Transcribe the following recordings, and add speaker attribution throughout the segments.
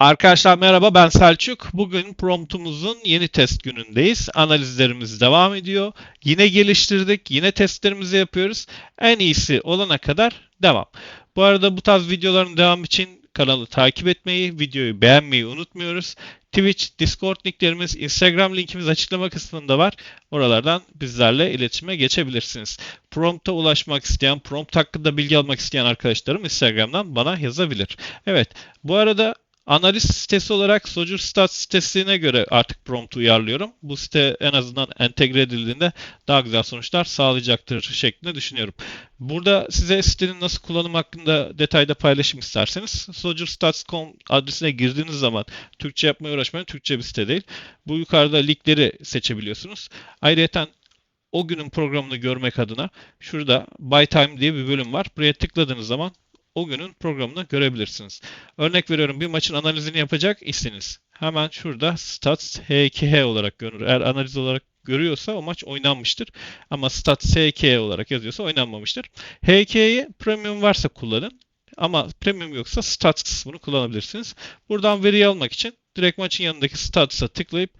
Speaker 1: Arkadaşlar merhaba ben Selçuk. Bugün promptumuzun yeni test günündeyiz. Analizlerimiz devam ediyor. Yine geliştirdik. Yine testlerimizi yapıyoruz. En iyisi olana kadar devam. Bu arada bu tarz videoların devamı için kanalı takip etmeyi, videoyu beğenmeyi unutmuyoruz. Twitch, Discord linklerimiz, Instagram linkimiz açıklama kısmında var. Oralardan bizlerle iletişime geçebilirsiniz. Prompt'a ulaşmak isteyen, prompt hakkında bilgi almak isteyen arkadaşlarım Instagram'dan bana yazabilir. Evet, bu arada Analiz sitesi olarak Sojur Stats sitesine göre artık prompt uyarlıyorum. Bu site en azından entegre edildiğinde daha güzel sonuçlar sağlayacaktır şeklinde düşünüyorum. Burada size sitenin nasıl kullanım hakkında detayda paylaşım isterseniz sojurstats.com adresine girdiğiniz zaman Türkçe yapmaya uğraşmayın. Türkçe bir site değil. Bu yukarıda linkleri seçebiliyorsunuz. Ayrıca o günün programını görmek adına şurada By Time diye bir bölüm var. Buraya tıkladığınız zaman o günün programını görebilirsiniz. Örnek veriyorum bir maçın analizini yapacak iseniz hemen şurada stats HKH olarak görünür. Eğer analiz olarak görüyorsa o maç oynanmıştır. Ama stats HK olarak yazıyorsa oynanmamıştır. HK'yi premium varsa kullanın. Ama premium yoksa stats kısmını kullanabilirsiniz. Buradan veriyi almak için direkt maçın yanındaki stats'a tıklayıp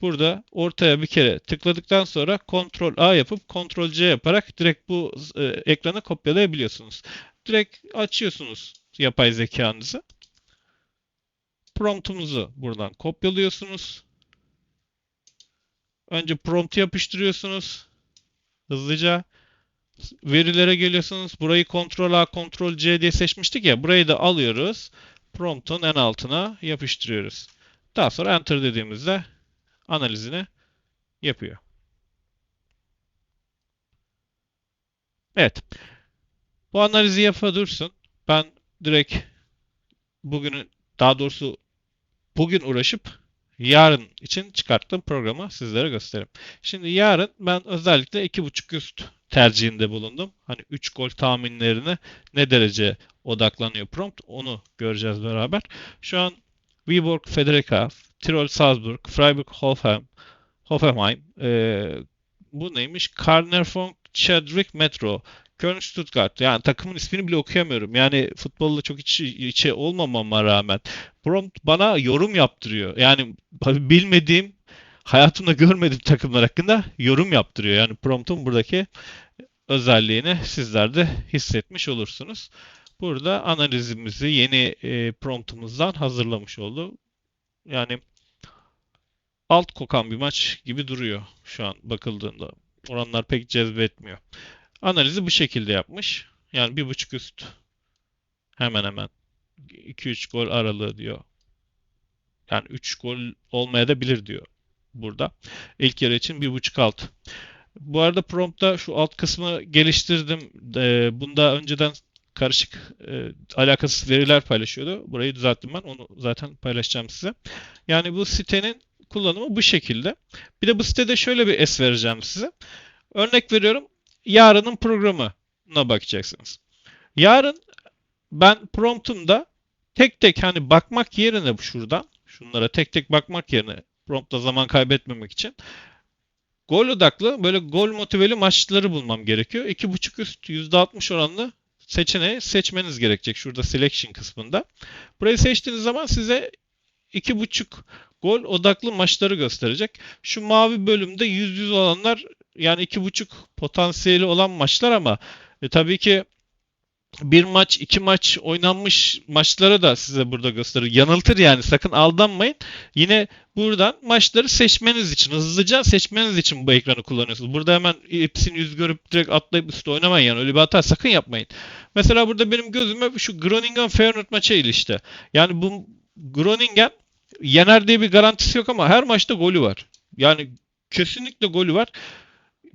Speaker 1: burada ortaya bir kere tıkladıktan sonra Ctrl A yapıp Ctrl C yaparak direkt bu e, ekranı kopyalayabiliyorsunuz direkt açıyorsunuz yapay zekanızı. Promptumuzu buradan kopyalıyorsunuz. Önce promptu yapıştırıyorsunuz. Hızlıca verilere geliyorsunuz. Burayı Ctrl A, Ctrl C diye seçmiştik ya. Burayı da alıyoruz. Promptun en altına yapıştırıyoruz. Daha sonra Enter dediğimizde analizini yapıyor. Evet. Bu analizi yapa dursun. Ben direkt bugünün daha doğrusu bugün uğraşıp yarın için çıkarttığım programı sizlere göstereyim. Şimdi yarın ben özellikle 2.5 üst tercihinde bulundum. Hani 3 gol tahminlerine ne derece odaklanıyor prompt onu göreceğiz beraber. Şu an Viborg Federica, Tirol Salzburg, Freiburg Hoffenheim, Hoffenheim, e, bu neymiş? Karnerfunk Chadwick Metro. Köln Stuttgart. Yani takımın ismini bile okuyamıyorum. Yani futbolla çok içi, içi olmamama rağmen prompt bana yorum yaptırıyor. Yani bilmediğim, hayatımda görmediğim takımlar hakkında yorum yaptırıyor. Yani promptun buradaki özelliğini sizler de hissetmiş olursunuz. Burada analizimizi yeni e, promptumuzdan hazırlamış oldu. Yani alt kokan bir maç gibi duruyor şu an bakıldığında. Oranlar pek cezbetmiyor. Analizi bu şekilde yapmış. Yani bir buçuk üst hemen hemen 2-3 gol aralığı diyor. Yani 3 gol olmaya da bilir diyor burada. İlk yarı için bir buçuk alt. Bu arada promptta şu alt kısmı geliştirdim. bunda önceden karışık e, alakasız veriler paylaşıyordu. Burayı düzelttim ben. Onu zaten paylaşacağım size. Yani bu sitenin kullanımı bu şekilde. Bir de bu sitede şöyle bir es vereceğim size. Örnek veriyorum yarının programına bakacaksınız. Yarın ben promptumda tek tek hani bakmak yerine şuradan şunlara tek tek bakmak yerine promptta zaman kaybetmemek için gol odaklı böyle gol motiveli maçları bulmam gerekiyor. 2.5 üst %60 oranlı seçeneği seçmeniz gerekecek şurada selection kısmında. Burayı seçtiğiniz zaman size 2.5 gol odaklı maçları gösterecek. Şu mavi bölümde 100-100 olanlar yani iki buçuk potansiyeli olan maçlar ama e, tabii ki bir maç, iki maç oynanmış maçları da size burada gösterir. Yanıltır yani sakın aldanmayın. Yine buradan maçları seçmeniz için, hızlıca seçmeniz için bu ekranı kullanıyorsunuz. Burada hemen hepsini yüz görüp direkt atlayıp üstte oynamayın yani. Öyle bir hata sakın yapmayın. Mesela burada benim gözüme şu Groningen Feyenoord maçı ilişti. Yani bu Groningen yener diye bir garantisi yok ama her maçta golü var. Yani kesinlikle golü var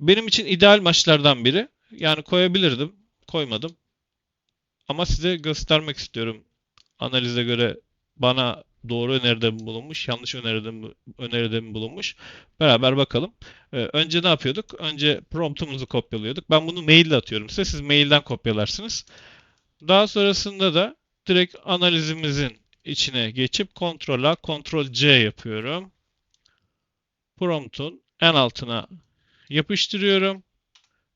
Speaker 1: benim için ideal maçlardan biri. Yani koyabilirdim. Koymadım. Ama size göstermek istiyorum. Analize göre bana doğru öneride mi bulunmuş, yanlış öneride mi, öneride mi bulunmuş. Beraber bakalım. Ee, önce ne yapıyorduk? Önce promptumuzu kopyalıyorduk. Ben bunu maille atıyorum size. Siz mailden kopyalarsınız. Daha sonrasında da direkt analizimizin içine geçip Ctrl A, C yapıyorum. Promptun en altına yapıştırıyorum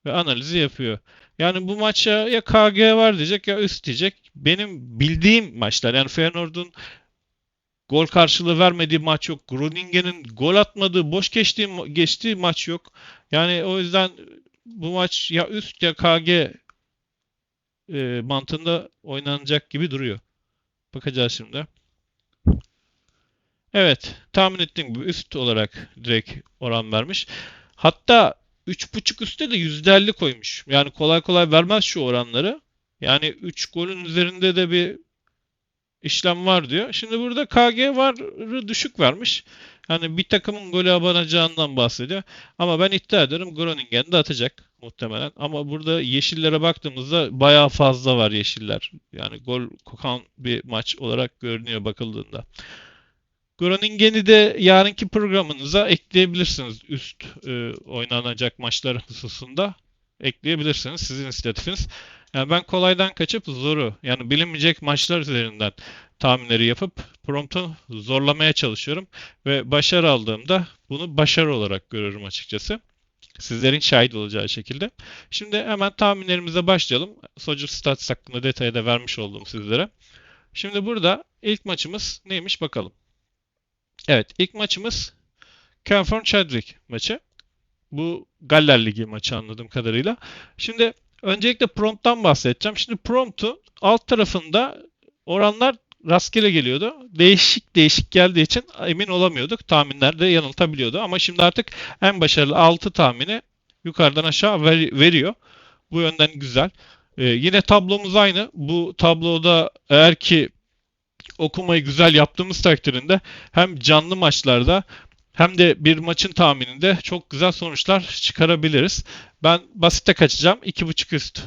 Speaker 1: ve analizi yapıyor. Yani bu maça ya KG var diyecek ya üst diyecek. Benim bildiğim maçlar yani Feyenoord'un gol karşılığı vermediği maç yok. Groningen'in gol atmadığı, boş geçtiği, geçtiği maç yok. Yani o yüzden bu maç ya üst ya KG e, mantığında oynanacak gibi duruyor. Bakacağız şimdi. Evet, tahmin ettiğim gibi üst olarak direkt oran vermiş. Hatta 3.5 üstte de %50 koymuş. Yani kolay kolay vermez şu oranları. Yani 3 golün üzerinde de bir işlem var diyor. Şimdi burada KG varı düşük vermiş. Yani bir takımın golü abanacağından bahsediyor. Ama ben iddia ederim Groningen de atacak muhtemelen. Ama burada yeşillere baktığımızda bayağı fazla var yeşiller. Yani gol kokan bir maç olarak görünüyor bakıldığında. Groningen'i de yarınki programınıza ekleyebilirsiniz. Üst e, oynanacak maçlar hususunda ekleyebilirsiniz. Sizin inisiyatifiniz. Yani ben kolaydan kaçıp zoru yani bilinmeyecek maçlar üzerinden tahminleri yapıp promptu zorlamaya çalışıyorum. Ve başarı aldığımda bunu başarı olarak görüyorum açıkçası. Sizlerin şahit olacağı şekilde. Şimdi hemen tahminlerimize başlayalım. Soldier Stats hakkında detayı da vermiş oldum sizlere. Şimdi burada ilk maçımız neymiş bakalım. Evet ilk maçımız Canford Chadwick maçı. Bu Galler Ligi maçı anladığım kadarıyla. Şimdi öncelikle prompttan bahsedeceğim. Şimdi promptu alt tarafında oranlar rastgele geliyordu. Değişik değişik geldiği için emin olamıyorduk. Tahminlerde yanıltabiliyordu. Ama şimdi artık en başarılı 6 tahmini yukarıdan aşağı ver, veriyor. Bu yönden güzel. Ee, yine tablomuz aynı. Bu tabloda eğer ki okumayı güzel yaptığımız takdirinde hem canlı maçlarda hem de bir maçın tahmininde çok güzel sonuçlar çıkarabiliriz. Ben basite kaçacağım. 2.5 üst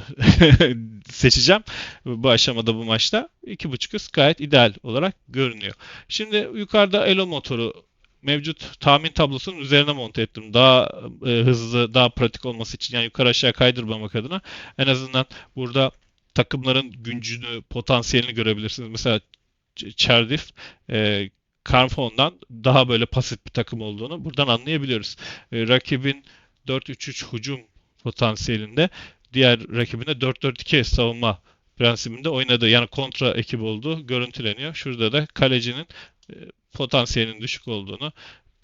Speaker 1: seçeceğim bu aşamada bu maçta. 2.5 üst gayet ideal olarak görünüyor. Şimdi yukarıda Elo motoru mevcut tahmin tablosunun üzerine monte ettim. Daha e, hızlı, daha pratik olması için yani yukarı aşağı kaydırmamak adına en azından burada takımların güncünü, potansiyelini görebilirsiniz. Mesela Cardiff e, Carfon'dan daha böyle pasif bir takım olduğunu buradan anlayabiliyoruz. E, rakibin 4-3-3 hücum potansiyelinde diğer rakibine 4-4-2 savunma prensibinde oynadığı yani kontra ekip olduğu görüntüleniyor. Şurada da kalecinin e, potansiyelinin düşük olduğunu,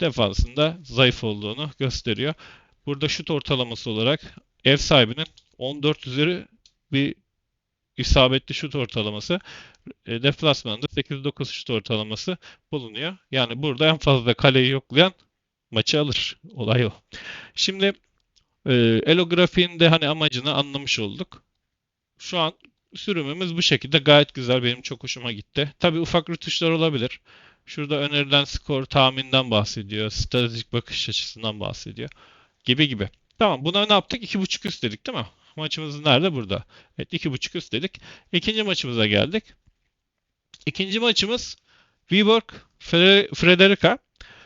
Speaker 1: defansında zayıf olduğunu gösteriyor. Burada şut ortalaması olarak ev sahibinin 14 üzeri bir isabetli şut ortalaması. E, deplasmanda 8-9 şut ortalaması bulunuyor. Yani burada en fazla kaleyi yoklayan maçı alır. Olay o. Şimdi e, Elo grafiğin de hani amacını anlamış olduk. Şu an sürümümüz bu şekilde gayet güzel. Benim çok hoşuma gitti. Tabi ufak rütuşlar olabilir. Şurada önerilen skor tahminden bahsediyor. Stratejik bakış açısından bahsediyor. Gibi gibi. Tamam buna ne yaptık? 2.5 üst dedik değil mi? Maçımız nerede? Burada. Evet 2.5 üst dedik. İkinci maçımıza geldik. İkinci maçımız Viborg Frederica.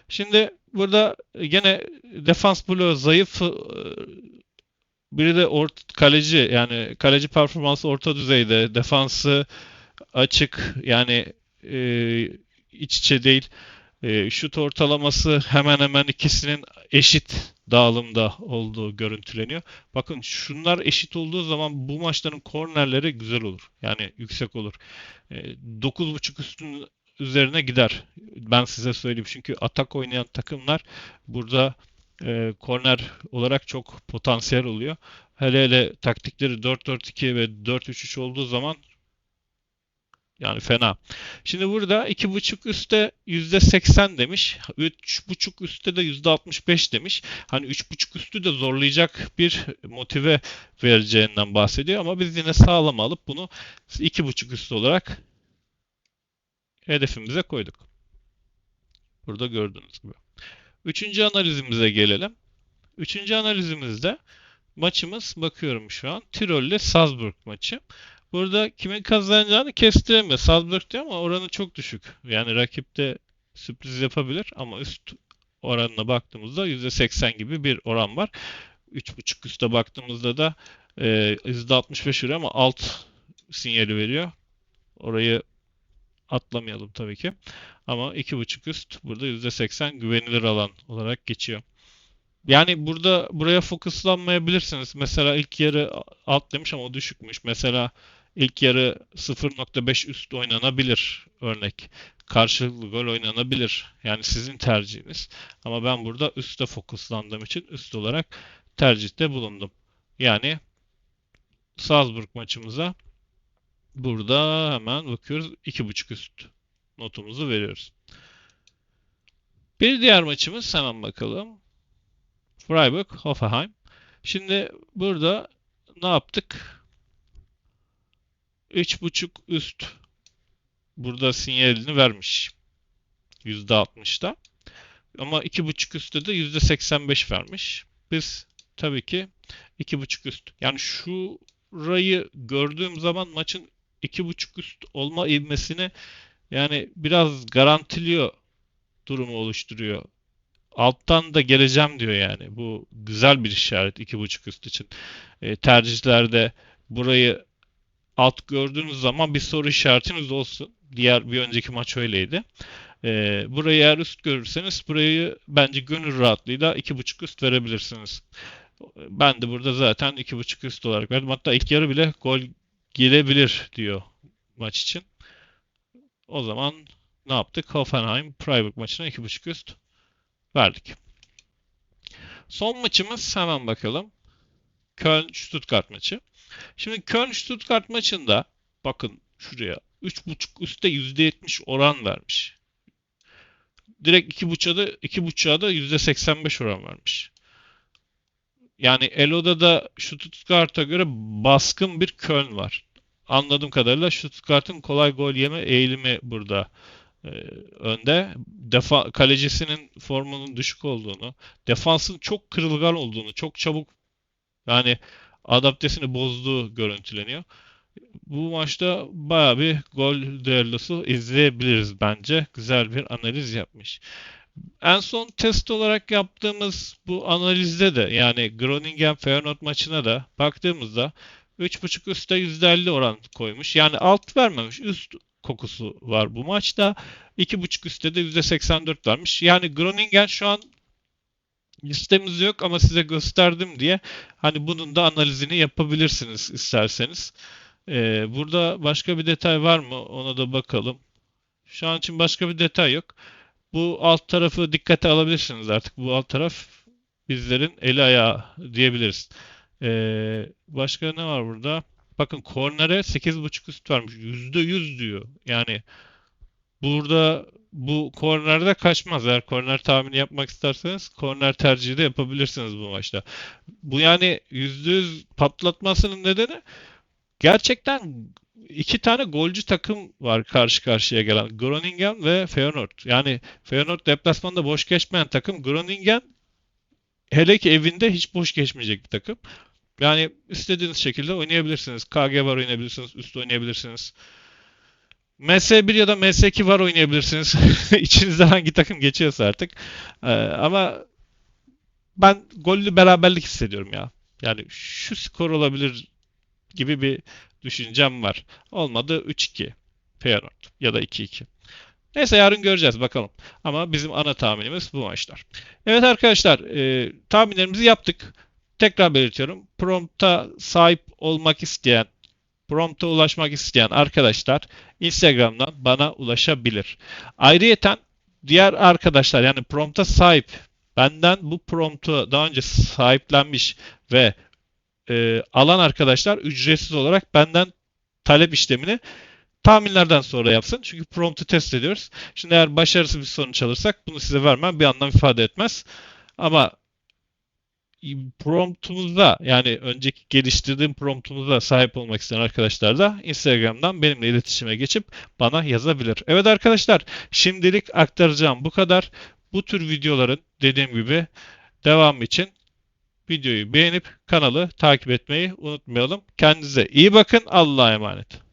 Speaker 1: Şimdi burada gene defans bloğu zayıf e, biri de ort kaleci yani kaleci performansı orta düzeyde defansı açık yani e, iç içe değil e, şut ortalaması hemen hemen ikisinin eşit dağılımda olduğu görüntüleniyor. Bakın şunlar eşit olduğu zaman bu maçların kornerleri güzel olur. Yani yüksek olur. E, 9.5 üstün üzerine gider. Ben size söyleyeyim. Çünkü atak oynayan takımlar burada e, korner olarak çok potansiyel oluyor. Hele hele taktikleri 4-4-2 ve 4-3-3 olduğu zaman yani fena. Şimdi burada 2.5 üstte %80 demiş. 3.5 üstte de %65 demiş. Hani 3.5 üstü de zorlayacak bir motive vereceğinden bahsediyor. Ama biz yine sağlam alıp bunu 2.5 üstü olarak hedefimize koyduk. Burada gördüğünüz gibi. Üçüncü analizimize gelelim. Üçüncü analizimizde maçımız bakıyorum şu an. Tirol ile Salzburg maçı. Burada kimin kazanacağını kestiremiyor. Salzburg diyor ama oranı çok düşük. Yani rakip de sürpriz yapabilir ama üst oranına baktığımızda %80 gibi bir oran var. 3.5 üste baktığımızda da e, %65 veriyor ama alt sinyali veriyor. Orayı atlamayalım tabii ki. Ama 2.5 üst burada %80 güvenilir alan olarak geçiyor. Yani burada buraya fokuslanmayabilirsiniz. Mesela ilk yarı alt demiş ama o düşükmüş. Mesela ilk yarı 0.5 üst oynanabilir örnek. Karşılıklı gol oynanabilir. Yani sizin tercihiniz. Ama ben burada üste fokuslandığım için üst olarak tercihte bulundum. Yani Salzburg maçımıza burada hemen bakıyoruz 2.5 üst notumuzu veriyoruz. Bir diğer maçımız hemen bakalım. Freiburg, Hoffenheim. Şimdi burada ne yaptık? 3.5 üst burada sinyalini vermiş. %60'da. Ama 2.5 üstte de %85 vermiş. Biz tabii ki 2.5 üst. Yani şurayı gördüğüm zaman maçın 2.5 üst olma ivmesini yani biraz garantiliyor durumu oluşturuyor. Alttan da geleceğim diyor yani. Bu güzel bir işaret 2.5 üst için. E, tercihlerde burayı alt gördüğünüz zaman bir soru işaretiniz olsun. Diğer bir önceki maç öyleydi. E, burayı eğer üst görürseniz burayı bence gönül rahatlığıyla 2.5 üst verebilirsiniz. Ben de burada zaten 2.5 üst olarak verdim. Hatta ilk yarı bile gol gelebilir diyor maç için. O zaman ne yaptık? Hoffenheim Freiburg maçına 2.5 üst verdik. Son maçımız hemen bakalım. Köln-Stuttgart maçı. Şimdi Köln-Stuttgart maçında bakın şuraya 3.5 üstte %70 oran vermiş. Direkt 2.5'a da 2.5'a da %85 oran vermiş. Yani Elo'da da Stuttgart'a göre baskın bir Köln var. Anladığım kadarıyla Stuttgart'ın kolay gol yeme eğilimi burada e, önde. Defa, kalecisinin formunun düşük olduğunu, defansın çok kırılgan olduğunu, çok çabuk yani adaptesini bozduğu görüntüleniyor. Bu maçta baya bir gol düellosu izleyebiliriz bence. Güzel bir analiz yapmış. En son test olarak yaptığımız bu analizde de yani Groningen Feyenoord maçına da baktığımızda 3.5 üstte %50 oran koymuş. Yani alt vermemiş. Üst kokusu var bu maçta. 2.5 üstte de %84 vermiş. Yani Groningen şu an listemiz yok ama size gösterdim diye hani bunun da analizini yapabilirsiniz isterseniz. Ee, burada başka bir detay var mı? Ona da bakalım. Şu an için başka bir detay yok. Bu alt tarafı dikkate alabilirsiniz artık. Bu alt taraf bizlerin eli ayağı diyebiliriz. Ee, başka ne var burada? Bakın kornere 8.5 üst vermiş. %100 diyor. Yani burada bu kornerde kaçmaz. Eğer korner tahmini yapmak isterseniz korner tercihi de yapabilirsiniz bu maçta. Bu yani %100 patlatmasının nedeni gerçekten iki tane golcü takım var karşı karşıya gelen. Groningen ve Feyenoord. Yani Feyenoord deplasmanda boş geçmeyen takım. Groningen hele ki evinde hiç boş geçmeyecek bir takım. Yani istediğiniz şekilde oynayabilirsiniz. KG var oynayabilirsiniz. Üst oynayabilirsiniz. MS1 ya da MS2 var oynayabilirsiniz. İçinizde hangi takım geçiyorsa artık. Ee, ama ben gollü beraberlik hissediyorum ya. Yani şu skor olabilir gibi bir düşüncem var. Olmadı 3-2 Feyenoord ya da 2-2. Neyse yarın göreceğiz bakalım. Ama bizim ana tahminimiz bu maçlar. Evet arkadaşlar e, tahminlerimizi yaptık. Tekrar belirtiyorum. Prompt'a sahip olmak isteyen, prompt'a ulaşmak isteyen arkadaşlar Instagram'dan bana ulaşabilir. Ayrıyeten diğer arkadaşlar yani prompt'a sahip benden bu promptu daha önce sahiplenmiş ve e, alan arkadaşlar ücretsiz olarak benden talep işlemini tahminlerden sonra yapsın. Çünkü prompt'u test ediyoruz. Şimdi eğer başarısız bir sonuç alırsak bunu size vermem bir anlam ifade etmez. Ama promptumuzda yani önceki geliştirdiğim promptumuza sahip olmak isteyen arkadaşlar da Instagram'dan benimle iletişime geçip bana yazabilir. Evet arkadaşlar şimdilik aktaracağım bu kadar. Bu tür videoların dediğim gibi devam için videoyu beğenip kanalı takip etmeyi unutmayalım. Kendinize iyi bakın. Allah'a emanet.